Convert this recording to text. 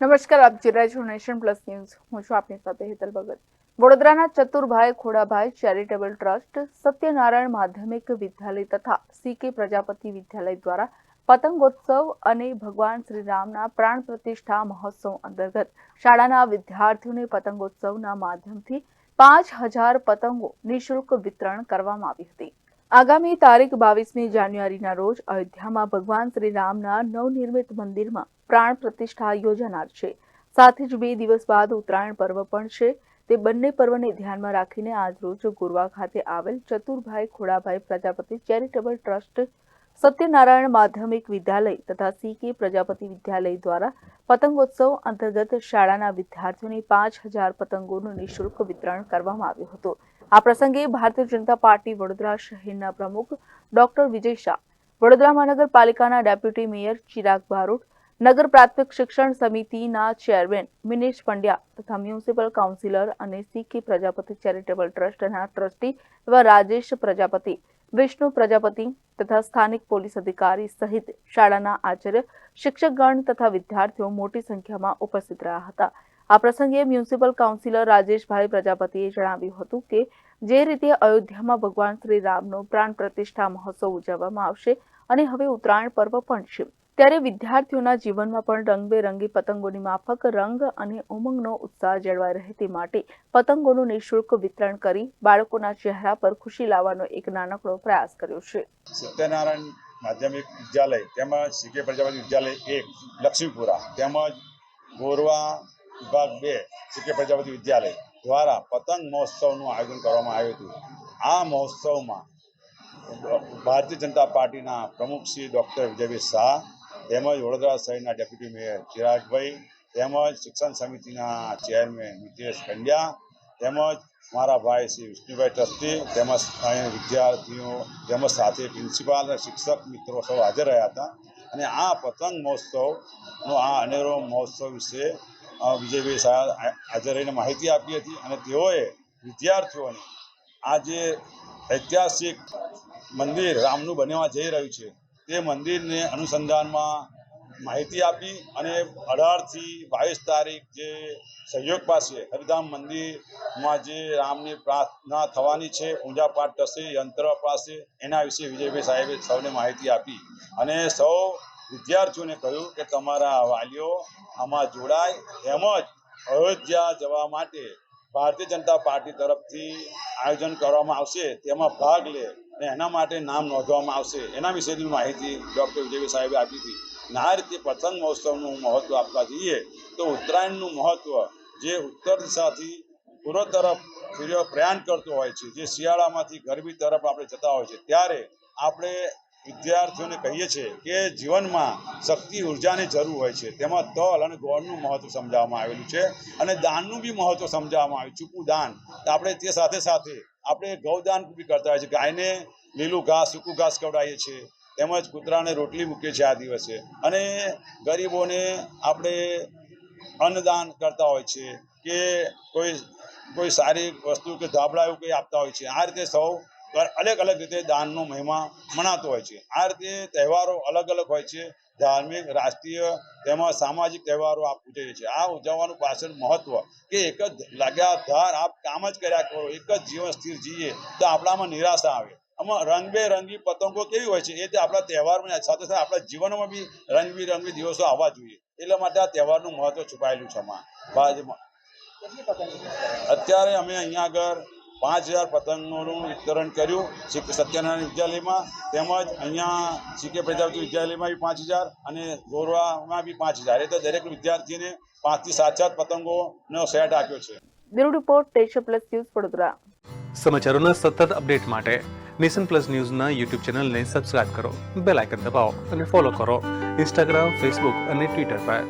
નમસ્કાર, આપ જોઈ રહ્યા નેશન પ્લસ ન્યૂઝ. હું છું આપની સાથે હેતલ ભગત. વડોદરાના ચતુરભાઈ ખોડાભાઈ ચેરિટેબલ ટ્રસ્ટ, સત્યનારાયણ માધ્યમિક વિદ્યાલય તથા સીકે પ્રજાપતિ વિદ્યાલય દ્વારા પતંગોત્સવ અને ભગવાન શ્રી રામના પ્રાણ પ્રતિષ્ઠા મહોત્સવ અંતર્ગત શાળાના વિદ્યાર્થીઓને પતંગોત્સવના માધ્યમથી પાંચ હજાર પતંગો નિઃશુલ્ક વિતરણ કરવામાં આવી હતી. આગામી તારીખ બાવીસમી જાન્યુઆરીના રોજ અયોધ્યામાં ભગવાન શ્રી રામના નવનિર્મિત મંદિરમાં પ્રાણ પ્રતિષ્ઠા યોજાનાર છે. સાથે જ બે દિવસ બાદ ઉત્તરાયણ પર્વ પણ છે. તે બંને પર્વને ધ્યાનમાં રાખીને આજરોજ ગોરવા ખાતે આવેલ ચતુરભાઈ ખોડાભાઈ પ્રજાપતિ ચેરિટેબલ ટ્રસ્ટ, સત્યનારાયણ માધ્યમિક વિદ્યાલય તથા સી કે પ્રજાપતિ વિદ્યાલય દ્વારા પતંગોત્સવ અંતર્ગત શાળાના વિદ્યાર્થીઓને પાંચ હજાર પતંગોનું નિઃશુલ્ક વિતરણ કરવામાં આવ્યું હતું. આ પ્રસંગે ભારતીય જનતા પાર્ટી વડોદરા શહેરના પ્રમુખ ડોક્ટર વિજય શાહ, વડોદરા મહાનગરપાલિકાના ડેપ્યુટી મેયર ચિરાગ બારોટ નગર પ્રાથમિક શિક્ષણ સમિતિના ચેરમેન મિનેશ પંડ્યા તથા મ્યુનિસિપલ કાઉન્સિલર અને સીકે પ્રજાપતિ ચેરિટેબલ ટ્રસ્ટના ટ્રસ્ટી એવા રાજેશ પ્રજાપતિ, વિષ્ણુ પ્રજાપતિ તથા સ્થાનિક પોલીસ અધિકારી સહિત શાળાના આચાર્ય, શિક્ષકગણ તથા વિદ્યાર્થીઓ મોટી સંખ્યામાં ઉપસ્થિત રહ્યા હતા. આ પ્રસંગે મ્યુનિસિપલ કાઉન્સિલર રાજેશભાઈ પ્રજાપતિએ જણાવ્યું હતું કે જે રીતે અયોધ્યામાં ભગવાન શ્રી રામનો પ્રાણ પ્રતિષ્ઠા મહોત્સવ ઉજવવામાં આવશે અને હવે ઉત્તરાયણ પર્વ પણ છે, ત્યારે વિદ્યાર્થીઓના જીવનમાં પણ રંગબેરંગી પતંગોની માફક, રંગ અને ઉમંગનો ઉત્સાહ જળવાઈ રહે તે માટે પતંગોનું નિઃશુલ્ક વિતરણ કરી બાળકોના ચહેરા પર ખુશી લાવવાનો એક નાનકડો પ્રયાસ કર્યો છે. સત્યનારાયણ માધ્યમિક વિદ્યાલય, તેમજ સીકે પ્રજાપતિ વિદ્યાલય એક, લક્ષ્મીપુરા, તેમજ ગોરવા વિભાગ બે સીકે પ્રજાપતિ વિદ્યાલય દ્વારા પતંગ મહોત્સવનું આયોજન કરવામાં આવ્યું હતું. આ મહોત્સવમાં ભારતીય જનતા પાર્ટીના પ્રમુખ શ્રી ડૉક્ટર વિજયભાઈ શાહ, તેમજ વડોદરા શહેરના ડેપ્યુટી મેયર ચિરાગભાઈ, તેમજ શિક્ષણ સમિતિના ચેરમેન મિતેશ પંડ્યા, તેમજ મારા ભાઈ શ્રી વિષ્ણુભાઈ ટ્રસ્ટી, તેમજ અહીં વિદ્યાર્થીઓ, તેમજ સાથે પ્રિન્સિપાલ અને શિક્ષક મિત્રો સૌ હાજર રહ્યા હતા. અને આ પતંગ મહોત્સવનો આ અનેરો મહોત્સવ વિશે વિજયભાઈ શાહ હાજર રહીને માહિતી આપી હતી અને તેઓએ વિદ્યાર્થીઓને આ જે ઐતિહાસિક મંદિર રામનું બનવા જઈ રહ્યું છે, તે મંદિરને અનુસંધાનમાં માહિતી આપી અને અઢારથી બાવીસ તારીખ જે સહયોગ પાસે હરિધામ મંદિરમાં જે રામની પ્રાર્થના થવાની છે પૂજાપાઠ થશે, યંત્ર પાસે, એના વિશે વિજયભાઈ સાહેબે સૌને માહિતી આપી. અને સૌ વિદ્યાર્થીઓને કહ્યું કે તમારા વાલીઓ આમાં જોડાય તેમજ અયોધ્યા જવા માટે ભારતીય જનતા પાર્ટી તરફથી આયોજન કરવામાં આવશે, તેમાં ભાગ લે અને એના માટે નામ નોંધવામાં આવશે. એના વિશેની માહિતી ડૉક્ટર વિજયભાઈ સાહેબે આપી હતી. અને આ રીતે પતંગ મહોત્સવનું મહત્ત્વ આપવા જઈએ તો ઉત્તરાયણનું મહત્ત્વ જે ઉત્તર દિશાથી પૂર્વ તરફ સૂર્ય પ્રયાણ કરતો હોય છે, જે શિયાળામાંથી ગરમી તરફ આપણે જતા હોય છે, ત્યારે આપણે વિદ્યાર્થીઓને કહીએ છીએ કે જીવનમાં શક્તિ, ઉર્જાની જરૂર હોય છે. તેમાં તલ અને ગોળનું મહત્વ સમજાવવામાં આવેલું છે અને દાનનું બી મહત્વ સમજાવવામાં આવ્યું. ચૂકું દાન. આપણે તે સાથે સાથે આપણે ગૌદાન બી કરતા હોય છે ગાયને લીલું ઘાસ, સૂકું ઘાસ ખવડાવીએ છીએ. તેમજ કૂતરાને રોટલી મૂકીએ છીએ આ દિવસે. અને ગરીબોને આપણે અન્નદાન કરતા હોય છે કે કોઈ કોઈ સારી વસ્તુ કે ધાબળા એવું કંઈ આપતા હોય છે. આ રીતે સૌ અલગ અલગ રીતે દાનનો મહિમા મનાતો હોય છે. આ રીતે તહેવારો અલગ અલગ હોય છે. ધાર્મિક રાષ્ટ્રીય તેમજ સામાજિક તહેવારો આપ ઉજવીએ છીએ. આ ઉજવવાનું પાછળ મહત્વ કે એક જ લગાતાર આપ કામ જ કર્યા કરો એક જ જીવન સ્થિર જીવીએ તો આપણામાં નિરાશા આવે. આમાં રંગબેરંગી પતંગો કેવી હોય છે એ આપણા તહેવારમાં સાથે સાથે આપણા જીવનમાં બી રંગબેરંગી દિવસો આવવા જોઈએ. એટલા માટે આ તહેવારનું મહત્વ છુપાયેલું છે આમાં. અત્યારે અમે અહીંયા આગળ પાંચ હજાર પતંગોનું વિતરણ કર્યું. શ્રી સત્યનારાયણ વિદ્યાલયમાં તેમજ અહીંયા સીકે પ્રજાપતિ વિદ્યાલયમાં બી પાંચ હજાર અને ગોરવામાં બી પાંચ હજાર. એ તો દરેક વિદ્યાર્થીને પાંચથી સાત સાત પતંગોનો સેટ આપ્યો છે. બ્યુરો રિપોર્ટ ટેશન પ્લસ ન્યૂઝ વડોદરા. સમાચારોના સતત અપડેટ માટે નેશન પ્લસ ન્યૂઝના યુટ્યુબ ચેનલને સબસ્ક્રાઇબ કરો બેલ આઇકન દબાવો અને ફોલો કરો. ઇન્સ્ટાગ્રામ ફેસબુક અને ટ્વિટર પર.